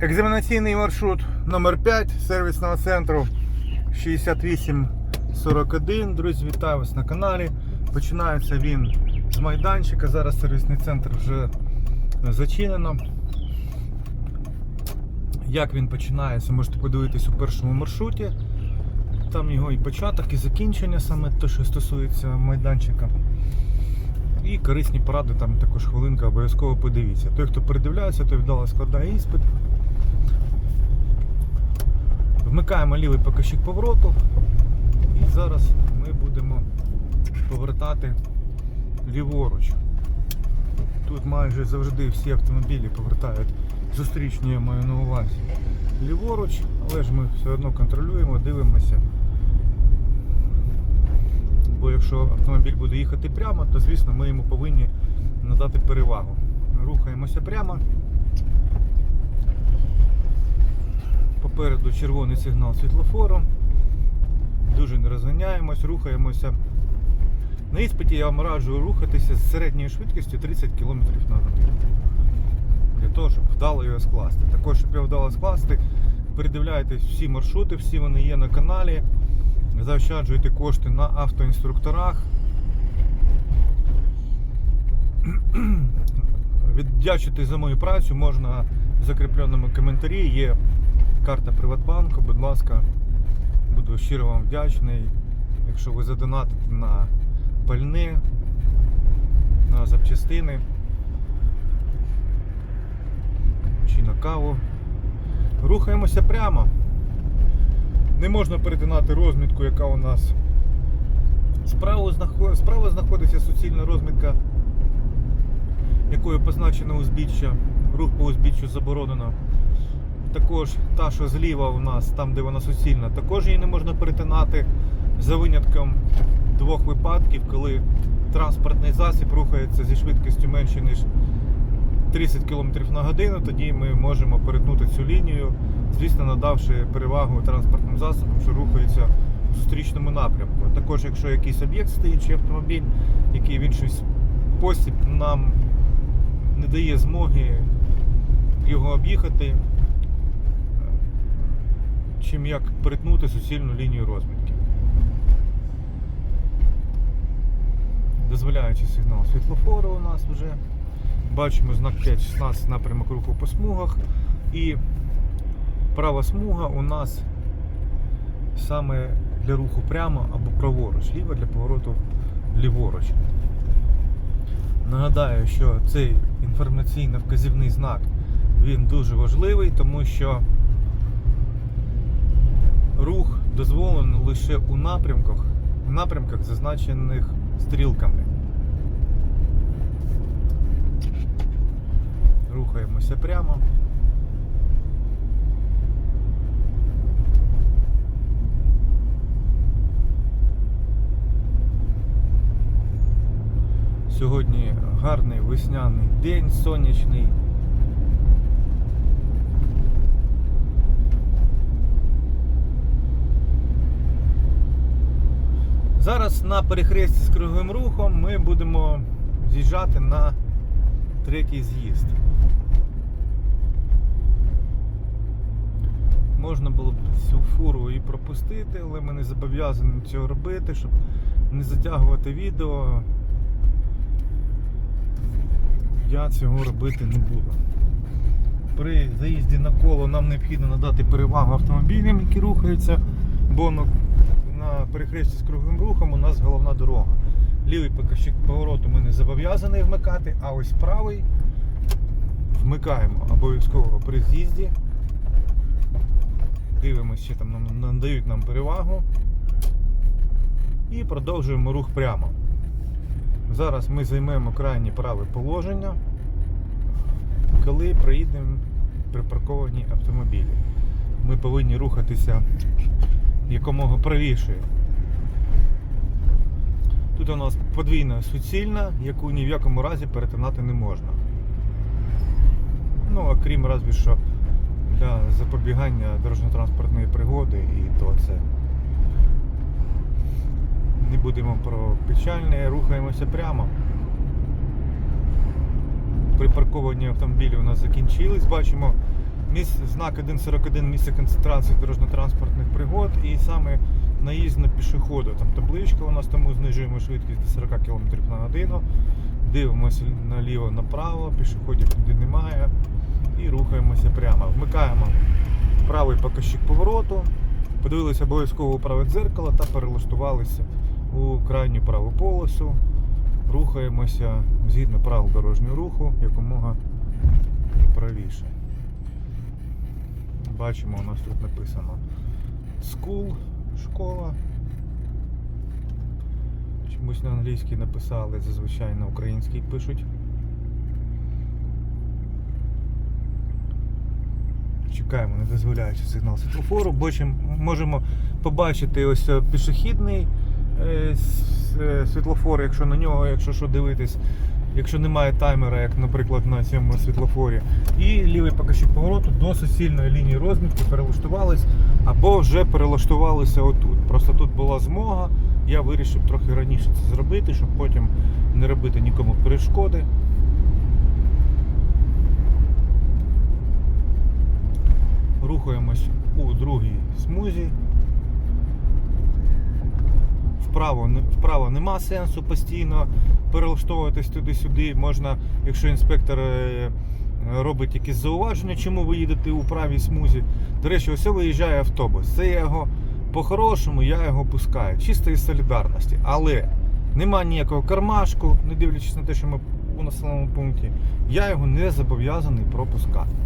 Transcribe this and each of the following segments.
Екзаменаційний маршрут номер 5 сервісного центру 6841. Друзі, вітаю вас на каналі. Починається він з майданчика. Зараз сервісний центр вже зачинено. Як він починається, можете подивитись у першому маршруті. Там його і початок, і закінчення, саме те, що стосується майданчика. І корисні поради, там також хвилинка, обов'язково подивіться. Той, хто передивляється, той вдало складає іспит. Вмикаємо лівий показчик повороту. І зараз ми будемо повертати ліворуч. Тут майже завжди всі автомобілі повертають зустрічні, я маю на увазі ліворуч, але ж ми все одно контролюємо, дивимося. Бо якщо автомобіль буде їхати прямо, то звісно ми йому повинні надати перевагу. Рухаємося прямо. Попереду червоний сигнал світлофору. Дуже не розганяємось, рухаємося. На іспиті я вам раджу рухатися з середньою швидкістю 30 км на годину. Для того, щоб вдало його скласти. Також, щоб його вдало скласти, передивляйтесь всі маршрути, всі вони є на каналі. Заощаджуйте кошти на автоінструкторах. Віддячити за мою працю можна в закріпленому коментарі. Є карта Приватбанку, будь ласка, буду щиро вам вдячний. Якщо ви задонатите на пальне, на запчастини чи на каву. Рухаємося прямо. Не можна перетинати розмітку, яка у нас справа, знаход... справа знаходиться суцільна розмітка, якою позначено узбіччя. Рух по узбіччю заборонено. Також та, що зліва у нас, там де вона суцільна, також її не можна перетинати за винятком двох випадків, коли транспортний засіб рухається зі швидкістю менше, ніж 30 км на годину, тоді ми можемо перетнути цю лінію, звісно, надавши перевагу транспортним засобам, що рухаються в зустрічному напрямку. Також, якщо якийсь об'єкт стоїть чи автомобіль, який в інший спосіб нам не дає змоги його об'їхати, чим як перетнути суцільну лінію розмітки. Дозволяючи сигнал світлофору у нас вже. Бачимо знак 5.16 напрямок руху по смугах. І права смуга у нас саме для руху прямо або праворуч, ліва для повороту ліворуч. Нагадаю, що цей інформаційно-вказівний знак він дуже важливий, тому що рух дозволено лише у напрямках, у напрямках зазначених стрілками. Рухаємося прямо. Сьогодні гарний весняний день, сонячний. Зараз на перехресті з круговим рухом ми будемо з'їжджати на третій з'їзд. Можна було б цю фуру і пропустити, але ми не зобов'язані цього робити, щоб не затягувати відео. Я цього робити не буду. При заїзді на коло нам необхідно надати перевагу автомобілям, які рухаються, бо на, перехресті з круговим рухом у нас головна дорога. Лівий показчик повороту ми не зобов'язані вмикати, а ось правий вмикаємо обов'язково при з'їзді. Дивимося, що там надають нам перевагу. І продовжуємо рух прямо. Зараз ми займемо крайнє праве положення, коли приїдемо припарковані автомобілі. Ми повинні рухатися якомога правіше. Тут у нас подвійна суцільна, яку ні в якому разі перетинати не можна. Ну, окрім разві що для запобігання дорожньо-транспортної пригоди і то це. Не будемо про печальне, рухаємося прямо. Припарковані автомобілі у нас закінчились, бачимо Міс... Знак 1.41 місце концентрації дорожньо-транспортних пригод і саме наїзд на пішохода. Там табличка у нас тому знижуємо швидкість до 40 км на годину. Дивимося наліво направо, пішоходів туди немає. І рухаємося прямо. Вмикаємо правий показчик повороту, подивилися обов'язково праве дзеркало та перелаштувалися у крайню праву полосу. Рухаємося згідно правил дорожнього руху якомога правіше. Бачимо, у нас тут написано School, школа. Чомусь на англійській написали, зазвичай на українській пишуть. Чекаємо, не дозволяючи сигнал світлофору. Бачимо, можемо побачити ось е, пішохідний е, е, світлофор, якщо на нього, якщо що дивитись, якщо немає таймера, як, наприклад, на цьому світлофорі. І лівий показчик повороту до суцільної лінії розмітки перелаштувались або вже перелаштувалися отут. Просто тут була змога. Я вирішив трохи раніше це зробити, щоб потім не робити нікому перешкоди. Рухаємось у другій смузі. Вправо, вправо нема сенсу постійно перелаштовуватись туди-сюди. Можна, якщо інспектор е, робить якісь зауваження, чому ви їдете у правій смузі. До речі, ось виїжджає автобус. Це я його по-хорошому, я його пускаю. Чисто із солідарності. Але нема ніякого кармашку, не дивлячись на те, що ми у населеному пункті, я його не зобов'язаний пропускати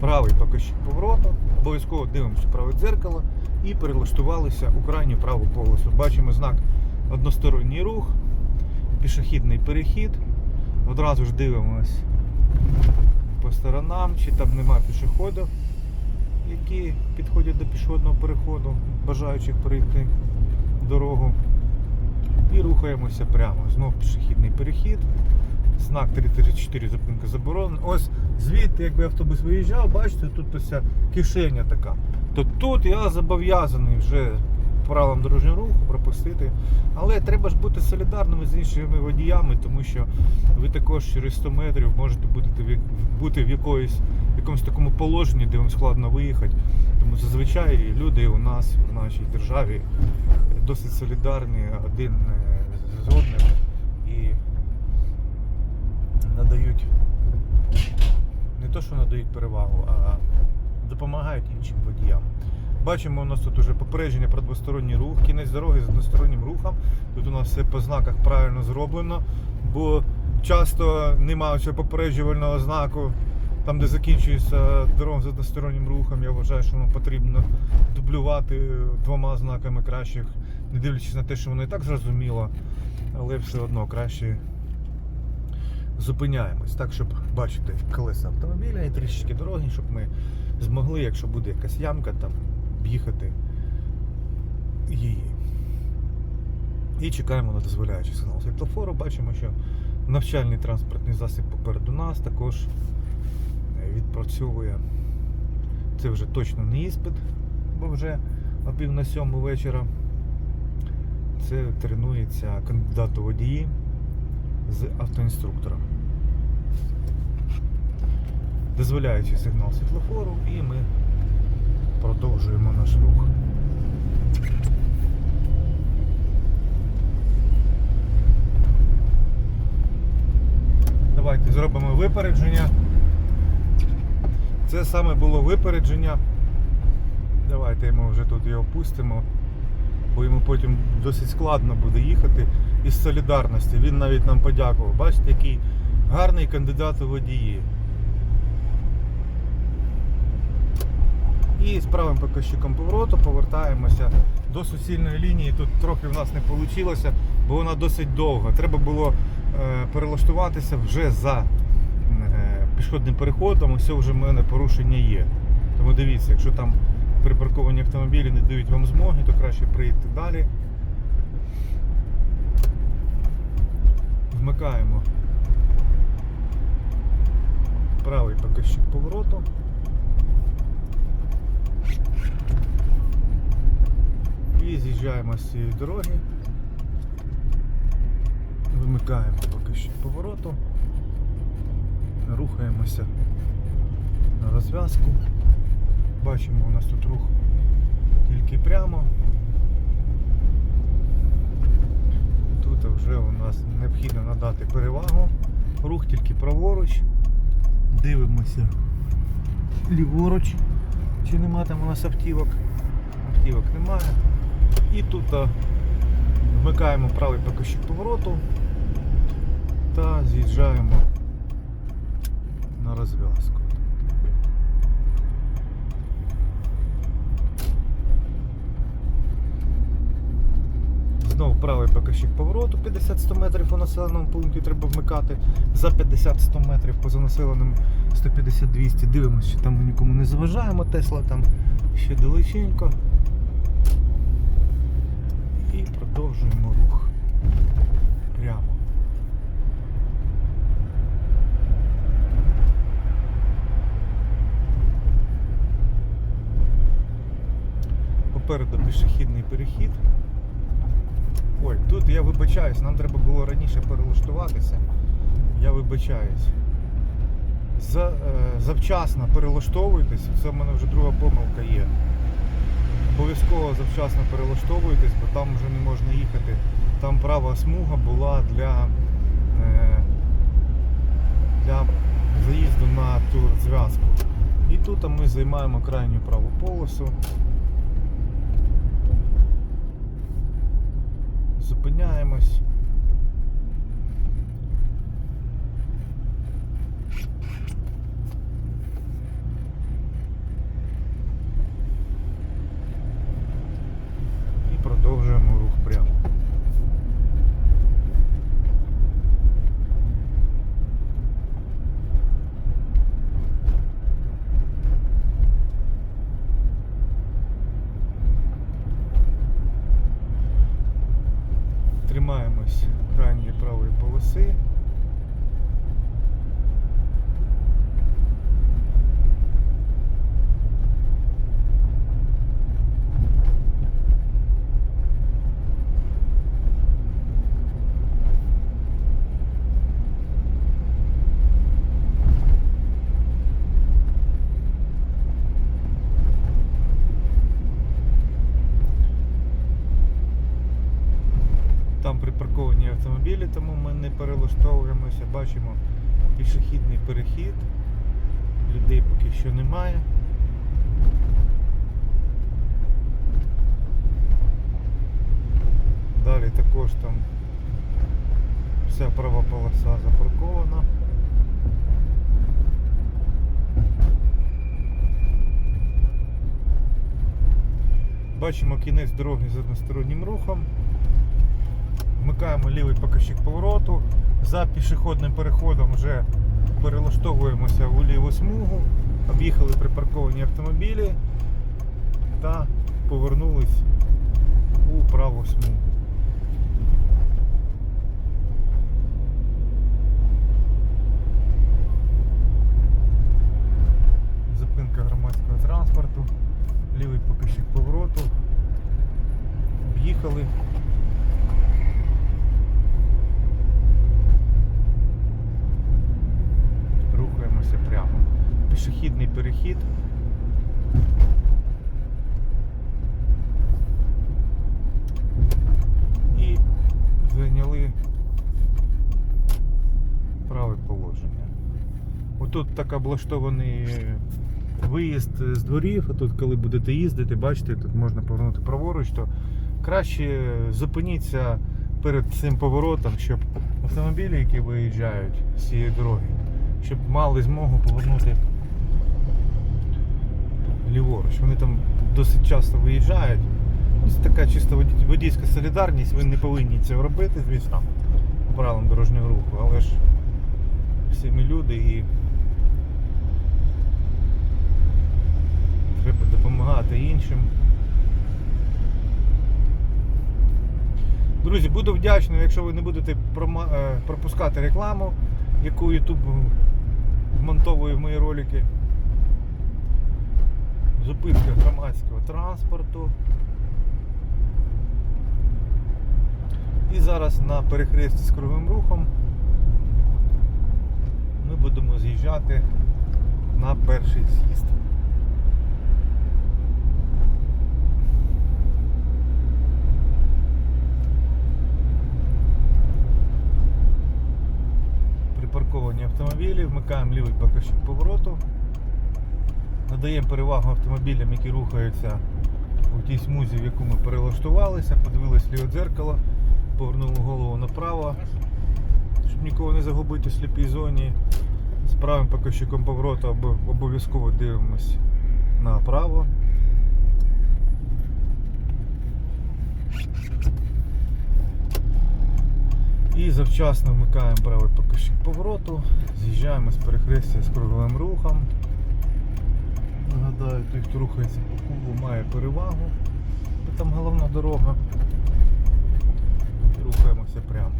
правий покажчик повороту, обов'язково дивимося праве дзеркало і перелаштувалися у крайню праву полосу. Бачимо знак односторонній рух, пішохідний перехід. Одразу ж дивимось по сторонам, чи там нема пішоходів, які підходять до пішохідного переходу, бажаючих перейти дорогу. І рухаємося прямо. Знов пішохідний перехід. Знак 334 зупинка заборонена. Ось звідти, якби автобус виїжджав, бачите, тут ось кишеня така. То тут я зобов'язаний вже правилам дорожнього руху пропустити. Але треба ж бути солідарними з іншими водіями, тому що ви також через 100 метрів можете бути в, якоїсь, в якомусь такому положенні, де вам складно виїхати. Тому зазвичай люди у нас в нашій державі досить солідарні один е, з одним і надають не то, що надають перевагу, а допомагають іншим водіям. Бачимо, у нас тут уже попередження про двосторонній рух, кінець дороги з одностороннім рухом. Тут у нас все по знаках правильно зроблено, бо часто немає цього попереджувального знаку. Там, де закінчується дорога з одностороннім рухом, я вважаю, що воно потрібно дублювати двома знаками кращих, не дивлячись на те, що воно і так зрозуміло, але все одно краще зупиняємось, так, щоб бачити колеса автомобіля і трішечки дороги, щоб ми змогли, якщо буде якась ямка, там об'їхати її. І чекаємо на дозволяючий сигнал світлофору. Бачимо, що навчальний транспортний засіб попереду нас також е, відпрацьовує. Це вже точно не іспит, бо вже о пів на сьому вечора. Це тренується кандидат у водії з автоінструктором. Дозволяючи сигнал світлофору, рух. Давайте зробимо випередження. Це саме було випередження. Давайте ми вже тут його пустимо, бо йому потім досить складно буде їхати із солідарності. Він навіть нам подякував. Бачите, який гарний кандидат у водії. І з правим показчиком повороту повертаємося до суцільної лінії. Тут трохи в нас не вийшло, бо вона досить довга. Треба було е, перелаштуватися вже за е, пішохідним переходом. Ось вже в мене порушення є. Тому дивіться, якщо там припарковані автомобілі не дають вам змоги, то краще приїдьте далі. Вмикаємо правий показчик повороту. І з'їжджаємо з цієї дороги. Вимикаємо поки що повороту. Рухаємося на розв'язку. Бачимо, у нас тут рух тільки прямо. Тут вже у нас необхідно надати перевагу. Рух тільки праворуч. Дивимося ліворуч, чи нема там у нас автівок. Автівок немає. І тут вмикаємо правий покажчик повороту та з'їжджаємо на розв'язку. Знову правий покажчик повороту 50-100 метрів по населеному пункті треба вмикати. За 50-100 метрів поза населеним 150-200. Дивимося, чи там нікому не заважаємо. Тесла там ще далеченько. І продовжуємо рух прямо. Попереду пішохідний перехід. Ой, тут я вибачаюсь, нам треба було раніше перелаштуватися. Я вибачаюсь. За, е, завчасно перелаштовуйтесь, це в мене вже друга помилка є. Обов'язково завчасно перелаштовуйтесь, бо там вже не можна їхати. Там права смуга була для, е, для заїзду на тур зв'язку. І тут ми займаємо крайню праву полосу. Зупиняємось. І продовжуємо рух прямо. Тримаємось крайньої правої полоси. Там припарковані автомобілі, тому ми не перелаштовуємося. Бачимо пішохідний перехід. Людей поки що немає. Далі також там вся права полоса запаркована. Бачимо кінець дороги з одностороннім рухом. Вмикаємо лівий покажчик повороту. За пішохідним переходом вже перелаштовуємося у ліву смугу, об'їхали припарковані автомобілі та повернулись у праву смугу. Зупинка громадського транспорту, лівий покажчик повороту. Об'їхали. Рухаємося прямо. Пішохідний перехід. І зайняли праве положення. Отут так облаштований виїзд з дворів, а тут коли будете їздити, бачите, тут можна повернути праворуч, то краще зупиніться перед цим поворотом, щоб автомобілі, які виїжджають з цієї дороги, щоб мали змогу повернути ліворуч. Вони там досить часто виїжджають. Це така чисто водійська солідарність, ви не повинні це робити, звісно, по правилам дорожнього руху, але ж всі ми люди і треба допомагати іншим. Друзі, буду вдячний, якщо ви не будете е, пропускати рекламу, яку YouTube вмонтовує в мої ролики. Зупинка громадського транспорту. І зараз на перехресті з круговим рухом ми будемо з'їжджати на перший з'їзд. Припарковані автомобілі, вмикаємо лівий покажчик повороту. Надаємо перевагу автомобілям, які рухаються у тій смузі, в яку ми перелаштувалися, подивилися ліве дзеркало, повернули голову направо, щоб нікого не загубити в сліпій зоні. З правим покажчиком повороту обов'язково дивимось направо. І завчасно вмикаємо правий покажчик повороту, з'їжджаємо з перехрестя з круговим рухом. Нагадаю, той, хто рухається по кубу, має перевагу, бо там головна дорога. Рухаємося прямо.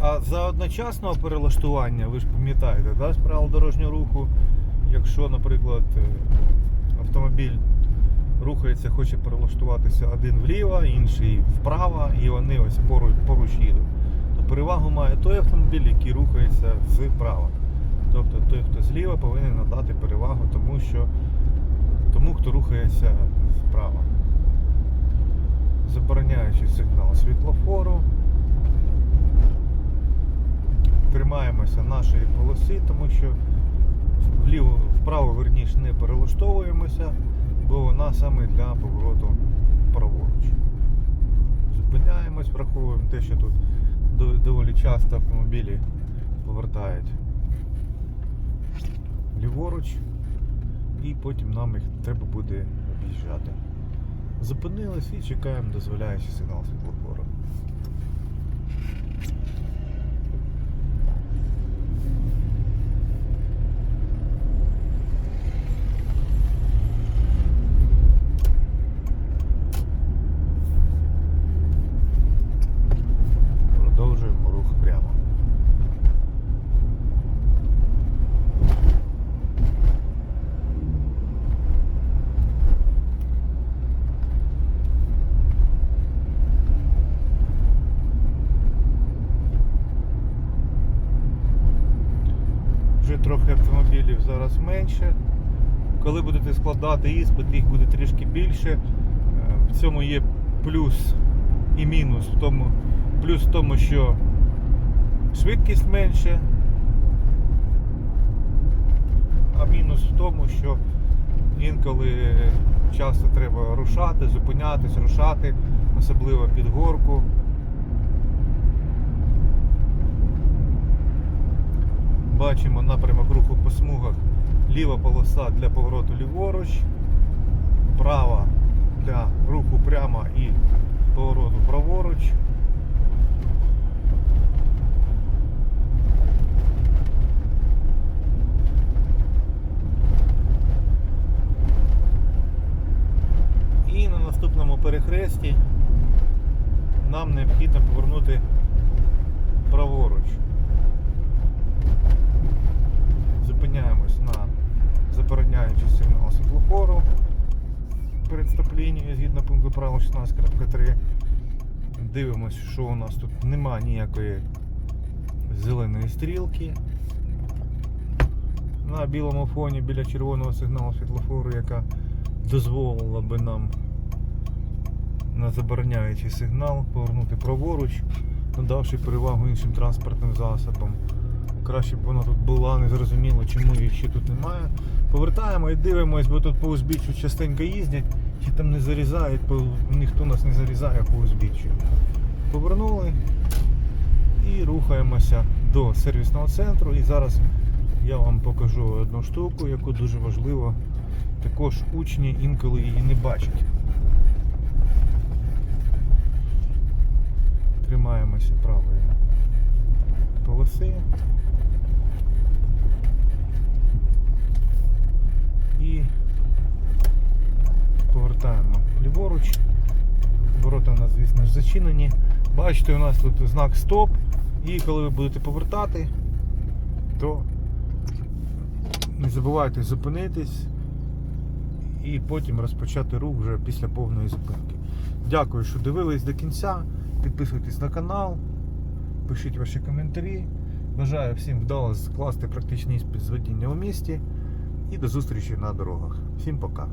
А за одночасного перелаштування, ви ж пам'ятаєте, да, з правил дорожнього руху, якщо, наприклад, е, автомобіль рухається, хоче перелаштуватися один вліво, інший вправо, і вони ось поруч, поруч їдуть, то перевагу має той автомобіль, який рухається вправо. Тобто той, хто зліва, повинен надати перевагу тому, що тому, хто рухається вправо. Забороняючи сигнал світлофору. Тримаємося нашої полоси, тому що вліво, вправо верніше не перелаштовуємося, бо вона саме для повороту праворуч. Зупиняємось, враховуємо те, що тут доволі часто автомобілі повертають ліворуч, і потім нам їх треба буде об'їжджати. Зупинились і чекаємо дозволяючий сигнал світлофору. Продовжуємо рух прямо. Вже трохи зараз менше. Коли будете складати іспит, їх буде трішки більше. Е, В цьому є плюс і мінус в тому. Плюс в тому, що швидкість менше, а мінус в тому, що інколи часто треба рушати, зупинятись, рушати, особливо під горку. Бачимо напрямок руху по смугах. Ліва полоса для повороту ліворуч, права для руху прямо і повороту праворуч. І на наступному перехресті нам необхідно повернути праворуч. Зупиняємось на забороняючий сигнал світлофору перед стоп-лінією згідно пункту правил 16.3. Дивимось, що у нас тут нема ніякої зеленої стрілки. На білому фоні біля червоного сигналу світлофору, яка дозволила би нам на забороняючий сигнал повернути праворуч, надавши перевагу іншим транспортним засобам. Краще б вона тут була, не зрозуміло, чому її ще тут немає. Повертаємо і дивимось, бо тут по узбіччю частенько їздять, чи там не зарізають, ніхто нас не зарізає по узбіччю. Повернули і рухаємося до сервісного центру. І зараз я вам покажу одну штуку, яку дуже важливо. Також учні інколи її не бачать. Тримаємося правої полоси. І повертаємо ліворуч. Ворота у нас, звісно ж, зачинені. Бачите, у нас тут знак стоп. І коли ви будете повертати, то не забувайте зупинитись і потім розпочати рух вже після повної зупинки. Дякую, що дивились до кінця. Підписуйтесь на канал, пишіть ваші коментарі. Бажаю всім вдало скласти практичний іспит з водіння у місті і до зустрічі на дорогах. Всім пока.